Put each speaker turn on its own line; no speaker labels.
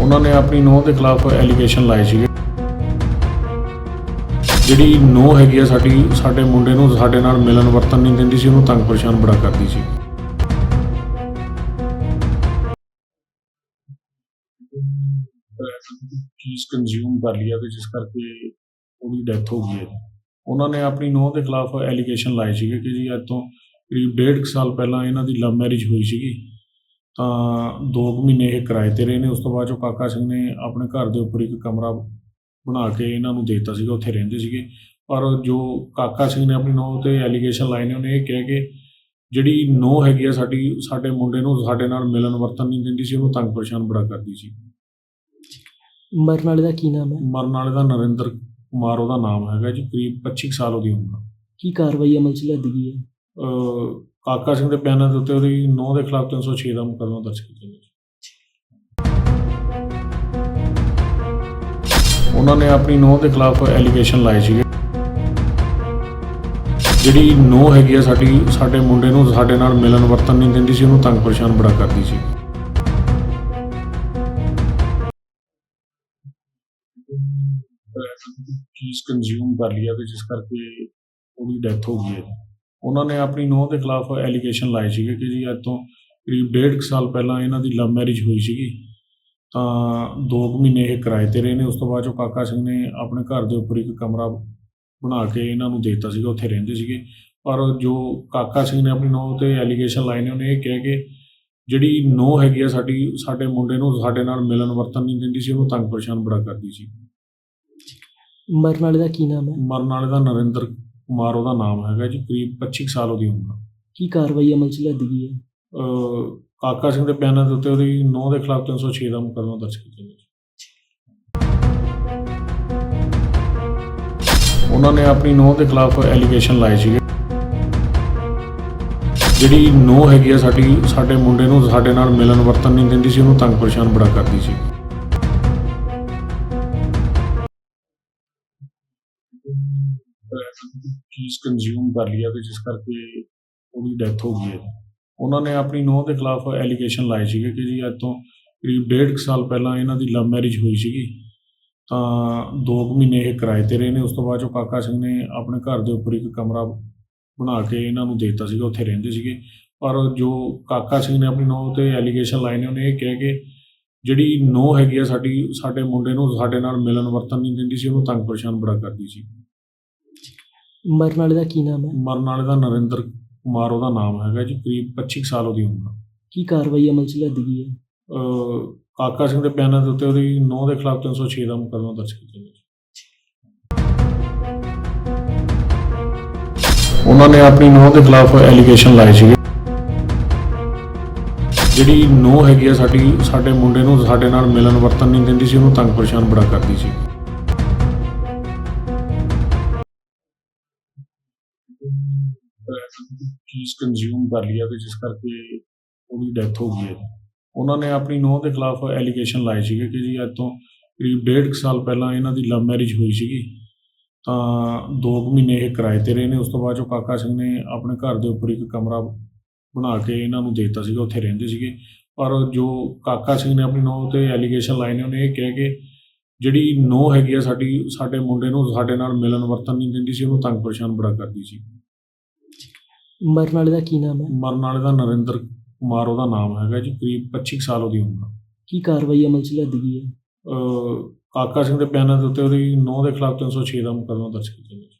ਉਹਨਾਂ ਨੇ ਆਪਣੀ ਨੂੰਹ ਦੇ ਖਿਲਾਫ ਐਲੀਗੇਸ਼ਨ ਲਾਏ ਸੀਗੇ। ਜਿਹੜੀ ਨੂੰਹ ਹੈਗੀ ਆ ਸਾਡੀ, ਸਾਡੇ ਮੁੰਡੇ ਨੂੰ ਸਾਡੇ ਨਾਲ ਮਿਲਣ ਵਰਤਨ ਨਹੀਂ ਦਿੰਦੀ ਸੀ, ਉਹਨੂੰ ਤੰਗ ਪਰੇਸ਼ਾਨ ਬੜਾ ਕਰਦੀ ਸੀ। ਚੀਜ਼ ਕੰਜ਼ਿਊਮ ਕਰ ਲਿਆ ਤੇ ਜਿਸ ਕਰਕੇ ਉਹਦੀ ਡੈਥ ਹੋ ਗਈ ਹੈ। ਉਹਨਾਂ ਨੇ ਆਪਣੀ ਨੂੰਹ ਦੇ ਖਿਲਾਫ ਐਲੀਗੇਸ਼ਨ ਲਾਏ ਸੀਗੇ ਕਿ ਜੀ ਅੱਜ ਤੋਂ ਕਰੀਬ ਡੇਢ ਕੁ ਸਾਲ ਪਹਿਲਾਂ ਇਹਨਾਂ ਦੀ ਲਵ ਮੈਰਿਜ ਹੋਈ ਸੀਗੀ। ਤਾਂ 2 ਮਹੀਨੇ ਇਹ ਕਿਰਾਏ ਤੇ ਰਹੇ ਨੇ ਉਸ ਤੋਂ ਬਾਅਦ ਜੋ ਕਾਕਾ ਸਿੰਘ ਨੇ ਆਪਣੇ ਘਰ ਦੇ ਉੱਪਰ ਇੱਕ ਕਮਰਾ ਬਣਾ ਕੇ ਇਹਨਾਂ ਨੂੰ ਦੇ ਦਿੱਤਾ ਸੀਗਾ ਉੱਥੇ ਰਹਿੰਦੇ ਸੀਗੇ। ਪਰ ਜੋ ਕਾਕਾ ਸਿੰਘ ਨੇ ਆਪਣੀ ਨੂੰਹ ਤੇ ਐਲੀਗੇਸ਼ਨ ਲਾਏ ਨੇ ਉਹਨੇ ਇਹ ਕਿਹਾ ਕਿ ਜਿਹੜੀ ਨੂੰਹ ਹੈਗੀ ਆ ਸਾਡੀ ਸਾਡੇ ਮੁੰਡੇ ਨੂੰ ਸਾਡੇ ਨਾਲ ਮਿਲਣ ਵਰਤਨ ਨਹੀਂ ਦਿੰਦੀ ਸੀ ਉਹਨੂੰ ਤੰਗ ਪਰੇਸ਼ਾਨ ਬੜਾ ਕਰਦੀ ਸੀ।
ਮਰਨ ਵਾਲੇ ਦਾ ਕੀ ਨਾਮ ਹੈ?
ਮਰਨ ਵਾਲੇ ਦਾ ਨਰਿੰਦਰ ਕੁਮਾਰ ਉਹਦਾ ਨਾਮ ਹੈਗਾ ਜੀ ਕਰੀਬ 25 ਕੁ ਸਾਲ ਉਹਦੀ ਉਮਰ।
ਕੀ ਕਾਰਵਾਈ ਅਮਲ ਚ ਲਿਆਂਦੀ ਗਈ ਹੈ?
ਕਾਕਾ ਸਿੰਘ ਦੇ ਬਿਆਨਾਂ ਦੇ ਉੱਤੇ ਉਹਦੀ ਨੌ ਦੇ ਖਿਲਾਫ 306 ਦਾ ਮੁਕੱਦਮਾ ਦਰਜ ਕੀਤਾ ਗਿਆ ਉਹਨਾਂ ਨੇ ਆਪਣੀ ਨੂੰਹ ਦੇ ਖਿਲਾਫ ਐਲੀਗੇਸ਼ਨ ਲਾਏ ਸੀਗੇ। ਜਿਹੜੀ ਨੂੰਹ ਹੈਗੀ ਆ ਸਾਡੀ, ਸਾਡੇ ਮੁੰਡੇ ਨੂੰ ਸਾਡੇ ਨਾਲ ਮਿਲਣ ਵਰਤਨ ਨਹੀਂ ਦਿੰਦੀ ਸੀ, ਉਹਨੂੰ ਤੰਗ ਪਰੇਸ਼ਾਨ ਬੜਾ ਕਰਦੀ ਸੀ। ਚੀਜ਼ ਕੰਜ਼ਿਊਮ ਕਰ ਲਿਆ ਤੇ ਜਿਸ ਕਰਕੇ ਉਹਦੀ ਡੈਥ ਹੋ ਗਈ ਹੈ। ਉਹਨਾਂ ਨੇ ਆਪਣੀ ਨੂੰਹ ਦੇ ਖਿਲਾਫ ਐਲੀਗੇਸ਼ਨ ਲਾਏ ਸੀਗੇ ਕਿ ਜੀ ਅੱਜ ਤੋਂ ਕਰੀਬ ਡੇਢ ਕੁ ਸਾਲ ਪਹਿਲਾਂ ਇਹਨਾਂ ਦੀ ਲਵ ਮੈਰਿਜ ਹੋਈ ਸੀਗੀ। ਤਾਂ 2 ਮਹੀਨੇ ਇਹ ਕਿਰਾਏ ਤੇ ਰਹੇ ਨੇ ਉਸ ਤੋਂ ਬਾਅਦ ਜੋ ਕਾਕਾ ਸਿੰਘ ਨੇ ਆਪਣੇ ਘਰ ਦੇ ਉੱਪਰ ਇੱਕ ਕਮਰਾ ਬਣਾ ਕੇ ਇਹਨਾਂ ਨੂੰ ਦੇ ਦਿੱਤਾ ਸੀਗਾ ਉੱਥੇ ਰਹਿੰਦੇ ਸੀਗੇ। ਪਰ ਜੋ ਕਾਕਾ ਸਿੰਘ ਨੇ ਆਪਣੀ ਨੂੰਹ ਤੇ ਐਲੀਗੇਸ਼ਨ ਲਾਏ ਨੇ ਉਹਨੇ ਇਹ ਕਿਹਾ ਕਿ ਜਿਹੜੀ ਨੂੰਹ ਹੈਗੀ ਆ ਸਾਡੀ ਸਾਡੇ ਮੁੰਡੇ ਨੂੰ ਸਾਡੇ ਨਾਲ ਮਿਲਣ ਵਰਤਨ ਨਹੀਂ ਦਿੰਦੀ ਸੀ ਉਹਨੂੰ ਤੰਗ ਪਰੇਸ਼ਾਨ ਬੜਾ ਕਰਦੀ ਸੀ।
ਮਰਨ ਵਾਲੇ ਦਾ ਕੀ ਨਾਮ ਹੈ?
ਮਰਨ ਵਾਲੇ ਦਾ ਨਰਿੰਦਰ ਕੁਮਾਰ ਉਹਦਾ ਨਾਮ ਹੈਗਾ ਜੀ ਕਰੀਬ 25 ਕੁ ਸਾਲ ਉਹਦੀ ਉਮਰ
ਕੀ ਕਾਰਵਾਈ ਅਮਲ ਚ ਲਿਆਂਦੀ ਗਈ ਹੈ?
ਅਹ ਕਾਕਾ ਸਿੰਘ ਦੇ ਬਿਆਨਾਂ ਦੇ ਉੱਤੇ ਉਹਦੀ ਨੂੰਹ ਦੇ ਖਿਲਾਫ 306 ਦਾ ਮੁਕੱਦਮਾ ਦਰਜ ਕੀਤਾ ਗਿਆ ਉਹਨਾਂ ਨੇ ਆਪਣੀ ਨੂੰਹ ਦੇ ਖਿਲਾਫ ਐਲੀਗੇਸ਼ਨ ਲਾਏ ਸੀਗੇ। ਜਿਹੜੀ ਨੂੰਹ ਹੈਗੀ ਆ ਸਾਡੀ ਸਾਡੇ ਮੁੰਡੇ ਨੂੰ ਸਾਡੇ ਨਾਲ ਮਿਲਣ ਵਰਤਨ ਨਹੀਂ ਦਿੰਦੀ ਸੀ ਉਹਨੂੰ ਤੰਗ ਪਰੇਸ਼ਾਨ ਬੜਾ ਕਰਦੀ ਸੀ। ਚੀਜ਼ ਕੰਜ਼ਿਊਮ ਕਰ ਲਿਆ ਤੇ ਜਿਸ ਕਰਕੇ ਉਹਦੀ ਡੈਥ ਹੋ ਗਈ ਹੈ। ਉਹਨਾਂ ਨੇ ਆਪਣੀ ਨੂੰਹ ਦੇ ਖਿਲਾਫ ਐਲੀਗੇਸ਼ਨ ਲਾਏ ਸੀਗੇ ਕਿ ਜੀ ਅੱਜ ਤੋਂ ਕਰੀਬ ਡੇਢ ਕੁ ਸਾਲ ਪਹਿਲਾਂ ਇਹਨਾਂ ਦੀ ਲਵ ਮੈਰਿਜ ਹੋਈ ਸੀਗੀ। ਤਾਂ 2 ਮਹੀਨੇ ਇਹ ਕਿਰਾਏ ਤੇ ਰਹੇ ਨੇ, ਉਸ ਤੋਂ ਬਾਅਦ ਜੋ ਕਾਕਾ ਸਿੰਘ ਨੇ ਆਪਣੇ ਘਰ ਦੇ ਉੱਪਰ ਇੱਕ ਕਮਰਾ ਬਣਾ ਕੇ ਇਹਨਾਂ ਨੂੰ ਦੇ ਦਿੱਤਾ ਸੀਗਾ, ਉੱਥੇ ਰਹਿੰਦੇ ਸੀਗੇ। ਪਰ ਜੋ ਕਾਕਾ ਸਿੰਘ ਨੇ ਆਪਣੀ ਨੂੰਹ ਤੇ ਐਲੀਗੇਸ਼ਨ ਲਾਏ ਨੇ, ਉਹਨੇ ਇਹ ਕਿਹਾ ਕਿ ਜਿਹੜੀ ਨੂੰਹ ਹੈਗੀ ਆ ਸਾਡੀ, ਸਾਡੇ ਮੁੰਡੇ ਨੂੰ ਸਾਡੇ ਨਾਲ ਮਿਲਣ ਵਰਤਨ ਨਹੀਂ ਦਿੰਦੀ ਸੀ, ਉਹਨੂੰ ਤੰਗ ਪਰੇਸ਼ਾਨ ਬੜਾ ਕਰਦੀ ਸੀ।
ਮਰਨ ਵਾਲੇ ਦਾ ਕੀ ਨਾਮ ਹੈ?
ਮਰਨ ਵਾਲੇ ਦਾ ਨਰਿੰਦਰ ਕੁਮਾਰ ਉਹਦਾ ਨਾਮ ਹੈਗਾ ਜੀ ਕਰੀਬ 25 ਕੁ ਸਾਲ ਉਹਦੀ ਉਮਰ
ਕੀ ਕਾਰਵਾਈ ਅਮਲ ਚ ਲਿਆਂਦੀ ਗਈ ਹੈ?
ਅਹ ਕਾਕਾ ਸਿੰਘ ਦੇ ਬਿਆਨਾਂ ਦੇ ਉੱਤੇ ਉਹਦੀ ਨੂੰਹ ਦੇ ਖਿਲਾਫ 306 ਦਾ ਮੁਕੱਦਮਾ ਦਰਜ ਕੀਤਾ ਗਿਆ ਉਹਨਾਂ ਨੇ ਆਪਣੀ ਨੂੰਹ ਦੇ ਖਿਲਾਫ ਐਲੀਗੇਸ਼ਨ ਲਾਏ ਸੀਗੇ। ਜਿਹੜੀ ਨੂੰਹ ਹੈਗੀ ਆ ਸਾਡੀ ਸਾਡੇ ਮੁੰਡੇ ਨੂੰ ਸਾਡੇ ਨਾਲ ਮਿਲਣ ਵਰਤਨ ਨਹੀਂ ਦਿੰਦੀ ਸੀ ਉਹਨੂੰ ਤੰਗ ਪਰੇਸ਼ਾਨ ਬੜਾ ਕਰਦੀ ਸੀ। ਚੀਜ਼ ਕੰਜ਼ਿਊਮ ਕਰ ਲਿਆ ਤੇ ਜਿਸ ਕਰਕੇ ਉਹਦੀ ਡੈਥ ਹੋ ਗਈ ਹੈ ਉਹਨਾਂ ਨੇ ਆਪਣੀ ਨੂੰਹ ਦੇ ਖਿਲਾਫ ਐਲੀਗੇਸ਼ਨ ਲਾਏ ਸੀਗੇ ਕਿ ਜੀ ਅੱਜ ਤੋਂ ਕਰੀਬ ਡੇਢ ਕੁ ਸਾਲ ਪਹਿਲਾਂ ਇਹਨਾਂ ਦੀ ਲਵ ਮੈਰਿਜ ਹੋਈ ਸੀਗੀ। ਤਾਂ 2 ਮਹੀਨੇ ਇਹ ਕਿਰਾਏ ਤੇ ਰਹੇ ਨੇ, ਉਸ ਤੋਂ ਬਾਅਦ ਜੋ ਕਾਕਾ ਸਿੰਘ ਨੇ ਆਪਣੇ ਘਰ ਦੇ ਉੱਪਰ ਇੱਕ ਕਮਰਾ ਬਣਾ ਕੇ ਇਹਨਾਂ ਨੂੰ ਦੇ ਦਿੱਤਾ ਸੀਗਾ, ਉੱਥੇ ਰਹਿੰਦੇ ਸੀਗੇ। ਪਰ ਜੋ ਕਾਕਾ ਸਿੰਘ ਨੇ ਆਪਣੀ ਨੂੰਹ ਤੇ ਐਲੀਗੇਸ਼ਨ ਲਾਏ ਨੇ, ਉਹਨੇ ਇਹ ਕਿਹਾ ਕਿ ਜਿਹੜੀ ਨੂੰਹ ਹੈਗੀ ਆ ਸਾਡੀ, ਸਾਡੇ ਮੁੰਡੇ ਨੂੰ ਸਾਡੇ ਨਾਲ ਮਿਲਣ ਵਰਤਨ ਨਹੀਂ ਦਿੰਦੀ ਸੀ, ਉਹਨੂੰ ਤੰਗ ਪਰੇਸ਼ਾਨ ਬੜਾ ਕਰਦੀ ਸੀ।
ਮਰਨ ਵਾਲੇ ਦਾ ਕੀ ਨਾਮ ਹੈ?
ਮਰਨ ਵਾਲੇ ਦਾ ਨਰਿੰਦਰ ਕੁਮਾਰ ਉਹਦਾ ਨਾਮ ਹੈਗਾ ਜੀ ਕਰੀਬ 25 ਕੁ ਸਾਲ ਉਹਦੀ ਉਮਰ।
ਕੀ ਕਾਰਵਾਈ ਅਮਲ ਚ ਲਿਆਂਦੀ ਗਈ ਹੈ?
ਅਹ ਕਾਕਾ ਸਿੰਘ ਦੇ ਬਿਆਨਾਂ ਦੇ ਉੱਤੇ ਉਹਦੀ ਨੂੰਹ ਦੇ ਖਿਲਾਫ 306 ਦਾ ਮੁਕੱਦਮਾ ਦਰਜ ਕੀਤਾ ਗਿਆ